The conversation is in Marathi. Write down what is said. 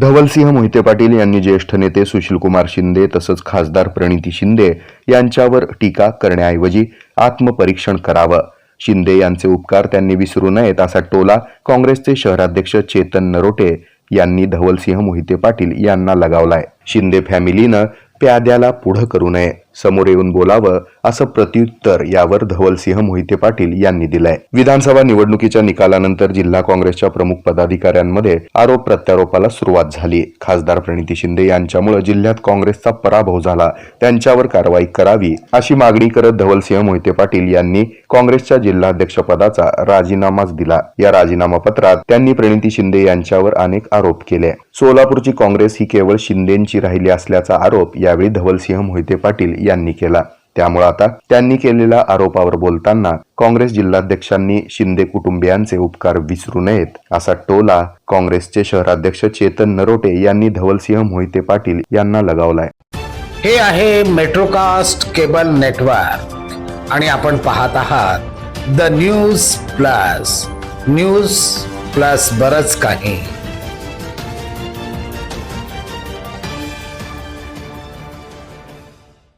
धवलसिंह मोहिते पाटील यांनी ज्येष्ठ नेते सुशीलकुमार शिंदे तसंच खासदार प्रणिती शिंदे यांच्यावर टीका करण्याऐवजी आत्मपरीक्षण करावं. शिंदे यांचे उपकार त्यांनी विसरू नयेत असा टोला काँग्रेसचे शहराध्यक्ष चेतन नरोटे यांनी धवलसिंह मोहिते पाटील यांना लगावलाय. शिंदे फॅमिलीनं प्याद्याला पुढं करू नये. समोर येऊन बोलावं असं प्रत्युत्तर यावर धवलसिंह मोहिते पाटील यांनी दिलंय. विधानसभा निवडणुकीच्या निकालानंतर जिल्हा काँग्रेसच्या प्रमुख पदाधिकाऱ्यांमध्ये आरोप प्रत्यारोपाला सुरुवात झाली. खासदार प्रणिती शिंदे यांच्यामुळे जिल्ह्यात काँग्रेसचा पराभव झाला. त्यांच्यावर कारवाई करावी अशी मागणी करत धवलसिंह मोहिते पाटील यांनी काँग्रेसच्या जिल्हाध्यक्षपदाचा राजीनामाच दिला. या राजीनामा पत्रात त्यांनी प्रणिती शिंदे यांच्यावर अनेक आरोप केले. सोलापूरची काँग्रेस ही केवळ शिंदेची राहिली असल्याचा आरोप यावेळी धवलसिंह मोहिते पाटील यांनी केला. त्यामुळे आता त्यांनी केलेल्या आरोपावर बोलताना काँग्रेस जिल्हाध्यक्षांनी शिंदे कुटुंबियांचे उपकार विसरू नयेत असा टोला काँग्रेसचे शहराध्यक्ष चेतन नरोटे यांनी धवलसिंह मोहिते पाटील यांना लगावलाय. हे आहे मेट्रोकास्ट केबल नेटवर्क. आणि आपण पाहत आहात the news plus. News plus बरच काही.